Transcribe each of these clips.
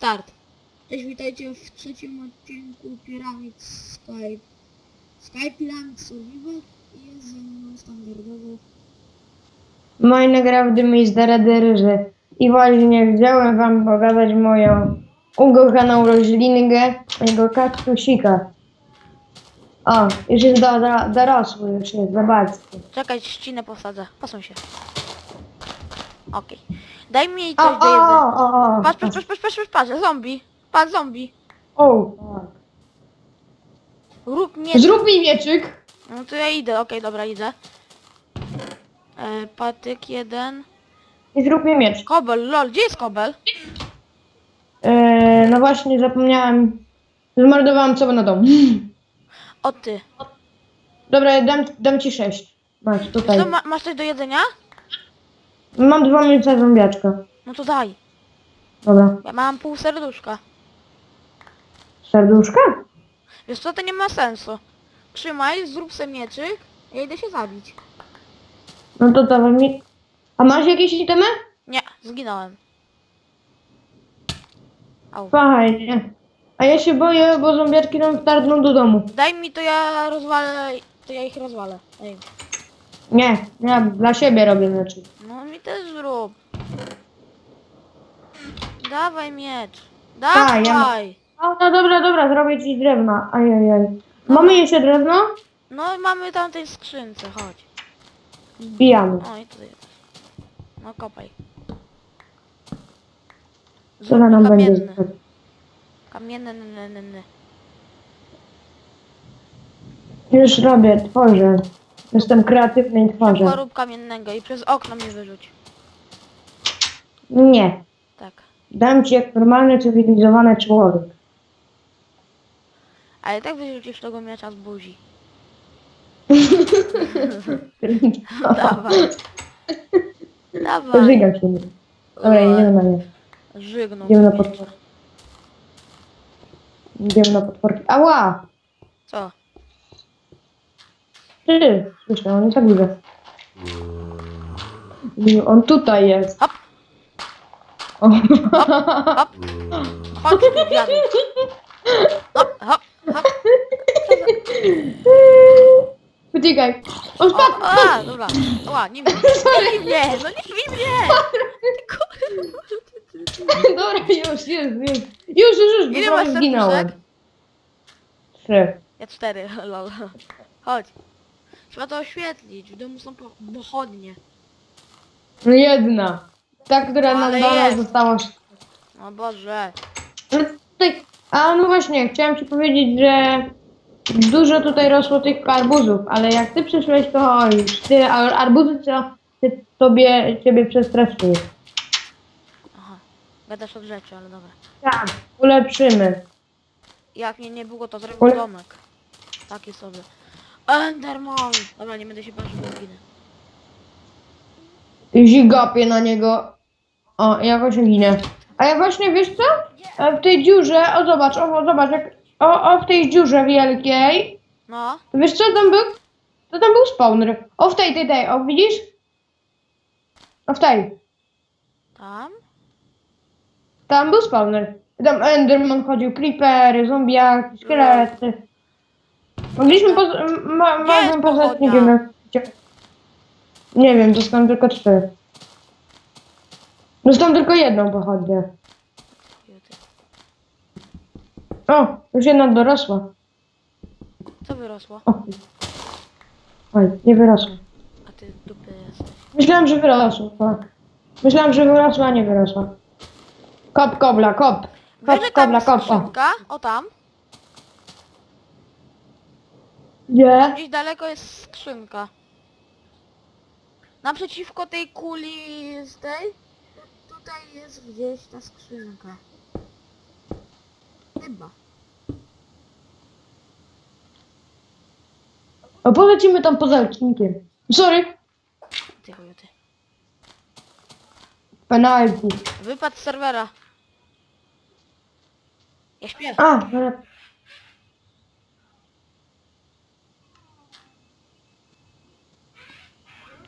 Start. Cześć, witajcie w trzecim odcinku Pyramid Skype. Skype Pyramid Survival i jest ze mną standardowo z Ryży. I właśnie chciałem wam pokazać moją ukochaną roślinkę, mojego kaktusika. O, już jest do, do, dorosły, już jest, zobaczcie. Czekaj, ścinę posadzę. Posuń się. Okej. Daj mi O, coś do jedzenia. o, o, o. Patrz, patrz, patrz, patrz, patrz, patrz, patrz, zombie. Patrz, zombie. O, Rób mnie... Zrób mi mieczyk. No to ja idę, okej, dobra, idę. E, patyk jeden. I zrób mi miecz. Kobel, lol, gdzie jest kobel? E, no właśnie, zapomniałem. Zmordowałam co na dom. O ty. Dobra, dam, dam ci sześć. Masz, tutaj. Co, ma, masz coś do jedzenia? Mam dwa mięsa zombiaczka. No to daj. Dobra. Ja mam pół serduszka. Serduszka? Wiesz co, to nie ma sensu. Trzymaj, zrób sobie mieczyk, ja idę się zabić. No to dawaj mi. A masz jakieś itemy? Nie, zginąłem. Au. Fajnie. A ja się boję, bo zombiaczki nam wtargną do domu. Daj mi to ja rozwalę, to ja ich rozwalę. Ej. Nie, ja dla siebie robię znaczy. No mi też zrób. Dawaj miecz. Tak, ja- Dawaj. A, no dobra, dobra, zrobię ci drewno. Ajajaj. Mamy jeszcze drewno? No i mamy tam tej skrzynce, chodź. Wbijamy. O i tu jest. No kopaj. Co na nam będzie? kamienny. Ny, ny, ny, ny. Już robię, tworzę. Jestem kreatywny i tworzę. Szybko rób kamiennego i przez okno mnie wyrzuć. Nie. Tak. Dam ci jak normalny, cywilizowany człowiek. Ale tak wyrzucisz tego miecza z buzi. Dawaj. Dawaj. Żygam się. Dobra, idziemy na nie. Żygnął. Idziemy na potworki. Idziemy na potworki. Ała! Co? Ty, słyszę, on jest górze. I On tutaj jest. Hop. O. Hop. Chodź dziadu. Hop, hop, hop. Uciekaj. On O, spadł! a, dobra. Oła, nie mnie. Nie bij mnie, no nie bij mnie. Dobra, już, już, już. Już, już, już, Ile masz zginąłem. serduszek? Trzy. Ja cztery, lol. Chodź. Trzeba to oświetlić. W domu są po- pochodnie. No jedna. Ta, która nam Ale dana jest. została. O Boże. No tutaj, a no właśnie, chciałem ci powiedzieć, że dużo tutaj rosło tych arbuzów, ale jak ty przyszłeś, to już ty ar- arbuzy co ty, tobie, ciebie przestraszyły. Aha. Gadasz od rzeczy, ale dobra. Tak, ulepszymy. Jak mnie nie było, to zrobił Ule- domek. Taki sobie. Enderman! Dobra, nie będę się bać, bo zginę. Zigapię na niego. O, ja właśnie ginę. A ja właśnie, wiesz co? E, W tej dziurze, o zobacz, o zobacz, jak, o, o w tej dziurze wielkiej, No, wiesz co tam był? To tam był spawner. O w tej, tej, tej, o widzisz? O w tej. tam? Tam był spawner. Tam Enderman chodził, creepery, zombiaki, szkielety. Mogliśmy poz... Ma, mogłem poznać, nie pochodnia? wiem. Gdzie... Nie wiem, dostałem tylko cztery. Dostałem tylko jedną pochodnię. O, już jedna dorosła. Co wyrosło? O. Oj, nie wyrosła. A ty dupy jesteś. Myślałem, że wyrosła. Myślałem, że wyrosła, a nie wyrosła. Kop, kobla, kop. Wiesz, Kop, że tam kobla, jest kop. O. skrzynka? O tam. Nie? Gdzieś daleko jest skrzynka. Naprzeciwko tej kuli z tej. Tutaj jest gdzieś ta skrzynka. Chyba. O, polecimy tam poza odcinkiem. Sorry. Ty chuju, ty. Penalty. Wypad z serwera. Ja śpię. A, ale...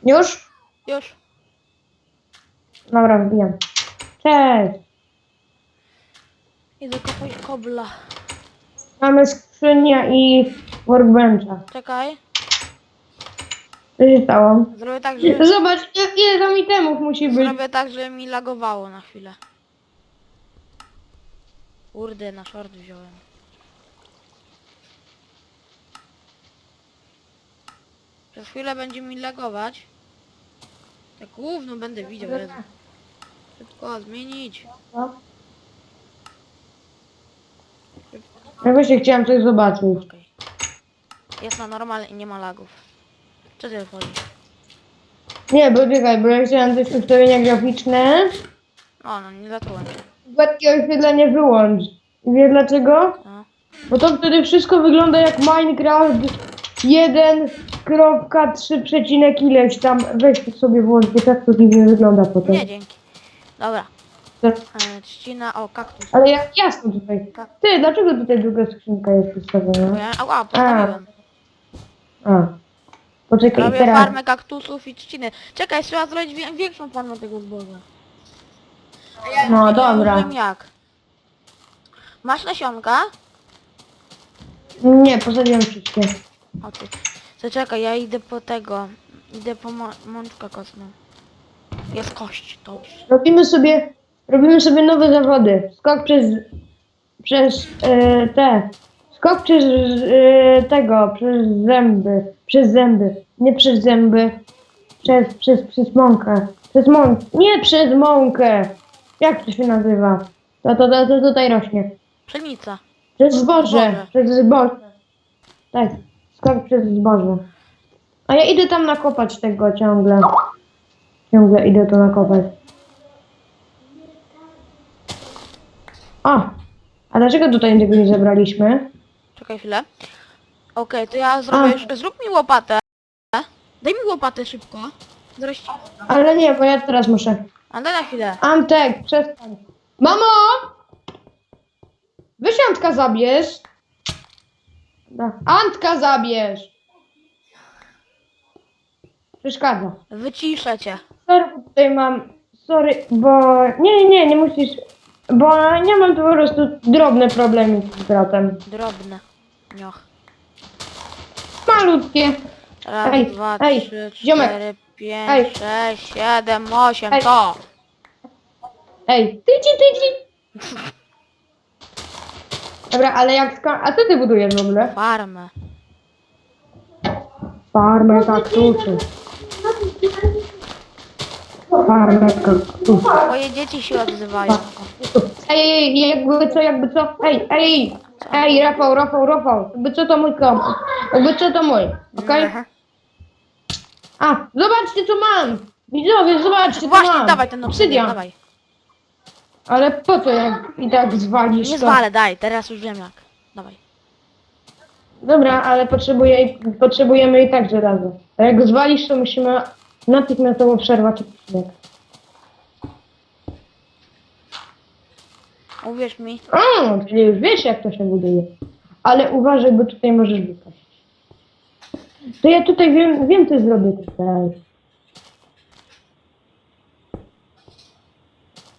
Już? Już. Dobra, wbijam. Cześć. Idę kopać kobla. Mamy skrzynię i workbencha. Czekaj. Co się stało? Zrobię tak, że... Zobacz, ile- ile tam itemów musi być. Zrobię tak, że mi lagowało na chwilę. Kurde, na short wziąłem. Przez chwilę będzie mi lagować. Tak gówno będę widział. Jezu. Szybko zmienić. Ja właśnie chciałam coś zobaczyć. Okej. Jest na normal i nie ma lagów. Co ty wchodzisz? Nie, bo czekaj, bo ja chciałam też ustawienia graficzne. O, no nie zatrułem się. Gładkie oświetlenie wyłącz. I wiesz dlaczego? No. Bo to wtedy wszystko wygląda jak Minecraft 1.3 przecinek ileś tam. Weź to sobie włącz, bo tak to dziwnie wygląda potem. Nie, dzięki. Dobra. Tak. E, trzcina, o, kaktus. Ale jak jasno tutaj. Ty, dlaczego tutaj druga skrzynka jest Bo ustawiona? ja, ała, postawiłem. A. Poczekaj, Robię teraz. farmę kaktusów i trzciny. Czekaj, trzeba zrobić większą farmę tego zboża. No Nie dobra. wiem jak. Masz nasionka? Nie, posadziłem wszystkie. O ty. To czekaj, ja idę po tego. Idę po mo mączkę kostną. Jest kość, dobrze. Robimy sobie, robimy sobie nowe zawody. Skok przez, przez e, te, skok przez e, tego, przez zęby, przez zęby, nie przez zęby, przez, przez, przez mąkę, przez mąkę, nie przez mąkę. Jak to się nazywa? To, to, to, to tutaj rośnie. Pszenica. Przez Zboże. przez zboże. Tak, skok przez zboże. A ja idę tam nakopać tego ciągle. Ciągle idę to nakopać. O! A dlaczego tutaj tego nie zebraliśmy? Czekaj chwilę. Okej, to ja zrobię A. już. Zrób mi łopatę. Daj mi łopatę szybko. Zaraz. ci- Ale nie, bo ja teraz muszę. A daj na chwilę. Antek, przestań. Mamo! Weź Antka zabierz. Da. Antka zabierz! Przeszkadza. Wyciszę cię. Sorry, bo tutaj mam. Sorry, bo. Nie, nie, nie, nie musisz. Bo ja mam tu po prostu drobne problemy z bratem. Drobne. Nioch. Malutkie. Raz, Ej, dwa, ej, trzy, ziomek. cztery, pięć, Ej. sześć, siedem, osiem, Ej. to! Ej, tyci, tyci. Dobra, ale jak sko- A co ty budujesz w ogóle? Farmę. Farmę kaktusy. Farmę kaktusy. Moje dzieci się odzywają. Ej, ej, jakby co, jakby co? Ej, ej, ej, Rafał, Rafał, Rafał. Jakby co to mój kom. Jakby co to mój, okej? Aha. A, zobaczcie co mam! Widzowie, zobaczcie co Właśnie, mam! dawaj ten obsydian, Obsydian. dawaj. Ale po co jak i tak zwalisz Nie to? zwalę, daj, teraz już wiem jak. Dawaj. Dobra, ale potrzebuję, potrzebujemy i tak żelaza. A jak zwalisz, to musimy natychmiastowo przerwać odcinek. Uwierz mi. O, czyli już wiesz jak to się buduje. Ale uważaj, bo tutaj możesz wypaść. To ja tutaj wiem, wiem co zrobię tutaj.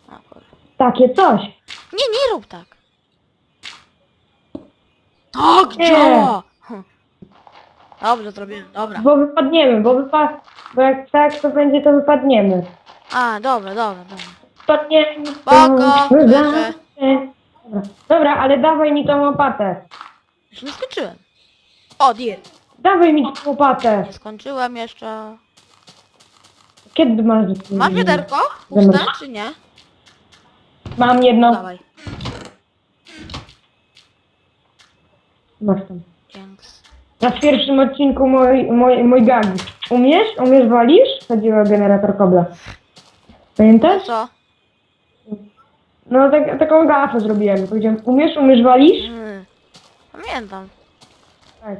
O, kurde. Takie coś. nie, nie rób tak. Tak, Nie. działa! Hm. Dobrze zrobiłem, dobra. Bo wypadniemy, bo wypa... Bo jak tak to będzie, to wypadniemy. A, dobra, dobra, dobra. Wypadniemy. to Spoko, słyszę. Dobra. Dobra, ale dawaj mi tą łopatę. Już nie skończyłem. O, dir. Dawaj mi tą łopatę. Nie skończyłem jeszcze. Kiedy masz... Masz wiaderko? Puste, czy nie? Mam jedno. Dawaj. Masz tam. Dzięks. Na pierwszym odcinku mój, mój, mój gag. Umiesz? Umiesz walisz? Chodziło o generator kobla. Pamiętasz? Co? No tak, taką gafę zrobiłem. Powiedziałem, umiesz, umiesz walisz? Hmm. Pamiętam. Tak.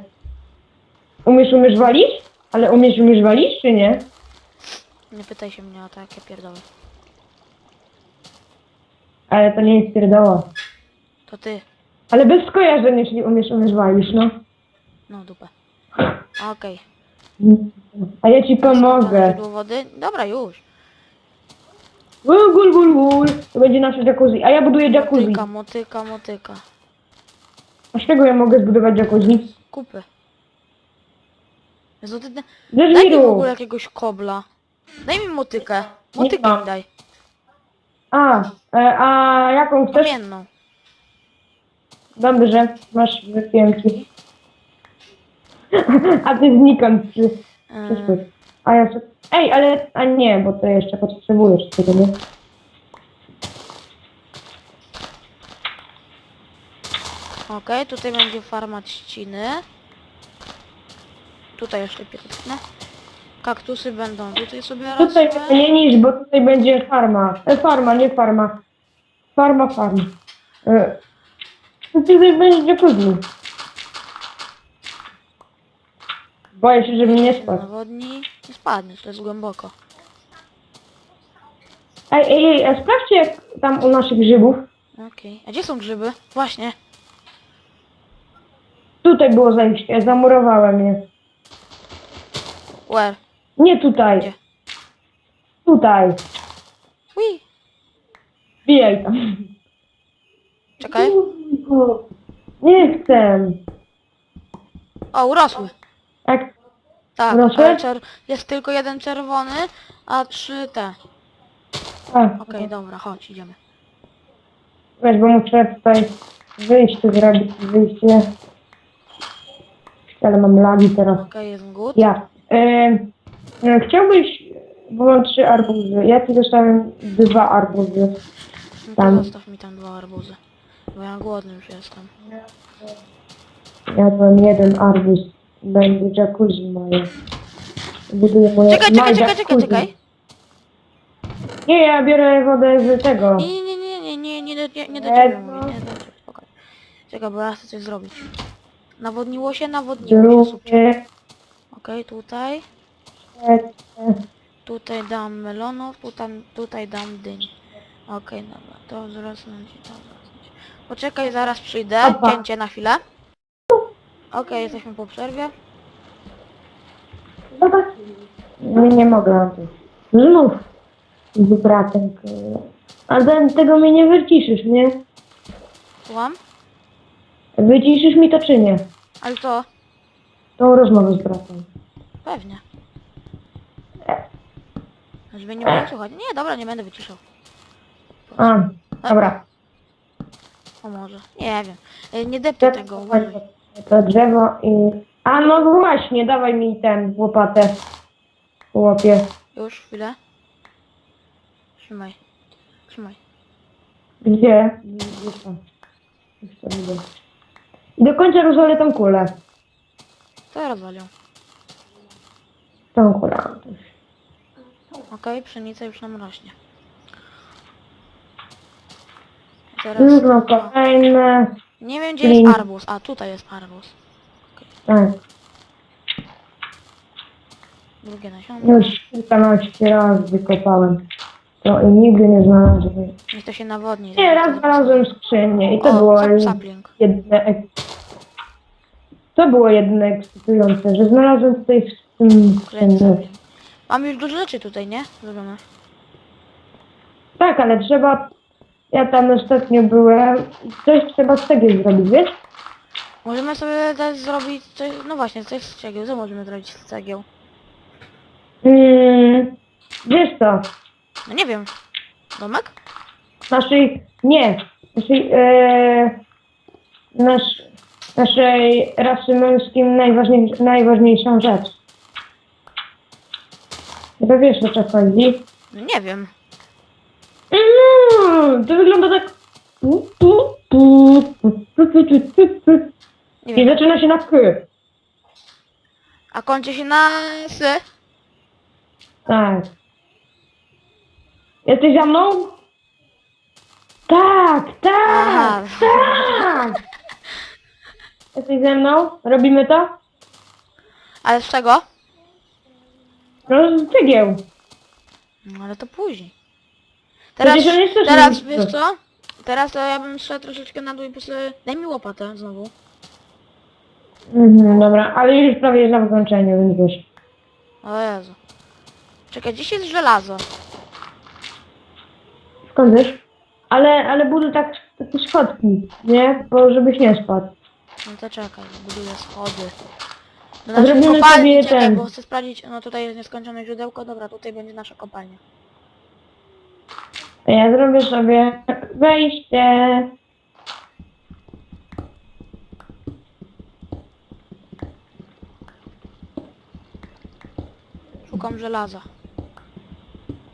Umiesz, umiesz walisz? Ale umiesz, umiesz walisz, czy nie? Nie pytaj się mnie o takie pierdoły. Ale to nie jest pierdoła. To ty. Ale bez skojarzeń, jeśli umiesz, umiesz walisz, no. No dupę. Okej. A ja ci pomogę. Źródło wody? Dobra, już. Gul, gul, gul, gul. To będzie nasze jacuzzi. A ja buduję jacuzzi. Motyka, motyka, motyka. A z czego ja mogę zbudować jacuzzi? Kupy. Jezu, ty, Ze daj mi w żwiru. ogóle jakiegoś kobla. Daj mi motykę. Motykę mam. mi daj. A, e, a jaką chcesz? Kamienną. Dobrze, masz wypiłem ci. A ty znikąd przy, Yy, przyszłeś. A ja sobie... Ej, ale... A nie, bo to jeszcze potrzebujesz tego, nie? Okej, tutaj będzie farma trzciny. Tutaj jeszcze piękne. Kaktusy będą tutaj sobie Tutaj rosły. nie niż, bo tutaj będzie farma. E, farma, nie farma. Farma, farma. E, tutaj będzie jacuzzi. Boję się, żeby nie spadł. Nawodni. Nie spadnie, to jest głęboko. Ej, ej, ej, a sprawdźcie jak tam u naszych grzybów. Okej. A gdzie są grzyby? Właśnie. Tutaj było zejście, zamurowałem je. Where? Nie tutaj. Gdzie? Tutaj. Ui. Wbijaj tam. Czekaj. Nie chcę. O, urosły. Jak Tak, Urosły? ale czer- jest tylko jeden czerwony, a trzy te. a, Okej, dobra, chodź, idziemy. Weź, bo muszę tutaj wyjście zrobić, wyjście. Ale mam lagi teraz. Okej, jest good. Ja. Chciałbyś, bo mam trzy arbuzy. Ja ci dostałem dwa arbuzy. No to tam. zostaw mi tam dwa arbuzy. Bo ja głodny już jestem. Jadłem jeden arbuz. Będzie jacuzzi moje. Buduję moje Czekaj, czekaj, czekaj, czekaj, jacuzzi. czekaj. Nie, ja biorę wodę z tego. Nie, nie, nie, nie, nie, nie, nie, nie, nie do ciebie mówię, nie do ciebie, spokojnie. Czekaj, bo ja chcę coś zrobić. Nawodniło się, nawodniło się, super. Drugie, Okej, tutaj. Tutaj dam melonów, tutaj, tutaj dam dyń. Okej, dobra, to wzrosnąć i to wzrosnąć. Poczekaj, zaraz przyjdę, Opa. cięcie na chwilę. Okej, jesteśmy po przerwie. Zobacz. Nie, nie mogę to. Znów z bratem. kurde. Ale tego mnie nie wyciszysz, nie? Słucham? Wyciszysz mi to czy nie? Ale to? Tą rozmowę z bratem. Pewnie. Żeby nie było słuchać. Nie, dobra, nie będę wyciszał. A, dobra. O może. Nie wiem. E, Nie depnę tego, uważaj. To drzewo i... A no właśnie, dawaj mi ten łopatę. Łopie. Już, chwilę. Trzymaj. Trzymaj. Gdzie? Gdzie to? Już to widzę. I do końca rozwalę tą kulę. To rozwalią. Tą kulę. Okej, pszenica już nam rośnie. Teraz... Dużo kolejne. Nie wiem gdzie jest arbuz. A, tutaj jest arbuz. Tak. Drugie nasionko. Już kilkanaście razy wykopałem. To i nigdy nie znalazłem. Niech to się nawodni. Nie, raz znalazłem skrzynię i to O, było sap- sapling. jedne... ek- To było jedne ekscytujące, że znalazłem tutaj w tym Kręć skrzynię. sapling. Mam już dużo rzeczy tutaj, nie? Zrobione. Tak, ale trzeba... Ja tam ostatnio byłem. Coś trzeba z cegieł zrobić, wiesz? Możemy sobie też zrobić coś... No właśnie, coś z cegieł. Co możemy zrobić z cegieł? Mm, wiesz co? No nie wiem. Domek? Naszej... Nie. Naszej... E, nasz, naszej rasy męskim najważniej, najważniejszą rzecz. Chyba wiesz o co chodzi. Nie wiem. Mm, to wygląda tak... Nie I wiem. zaczyna się na k. A kończy się na sy. Tak. Jesteś za mną? Tak, tak, Aha. tak. Jesteś ze mną? Robimy to? Ale z czego? No cegieł. No ale to później. Teraz, Przecież on jest też teraz wiesz co? Teraz to ja bym szedł troszeczkę na dół i po prostu... Daj mi łopatę znowu. Mhm, dobra, ale już prawie jest na wykończeniu, więc wiesz. O Jezu. Czekaj, gdzieś jest żelazo. Skąd wiesz? Ale, ale buduj tak takie schodki, nie? Bo żebyś nie spadł. No to czekaj, buduję schody. Do A naszej zrobimy kopalni, sobie czekaj, ten. bo chcę sprawdzić, no tutaj jest nieskończone źródełko, dobra, tutaj będzie nasza kopalnia. Ja zrobię sobie wejście. Szukam żelaza.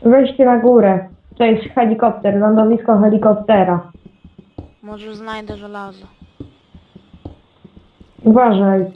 Wejście na górę. To jest helikopter, lądowisko helikoptera. Może znajdę żelazo. Uważaj.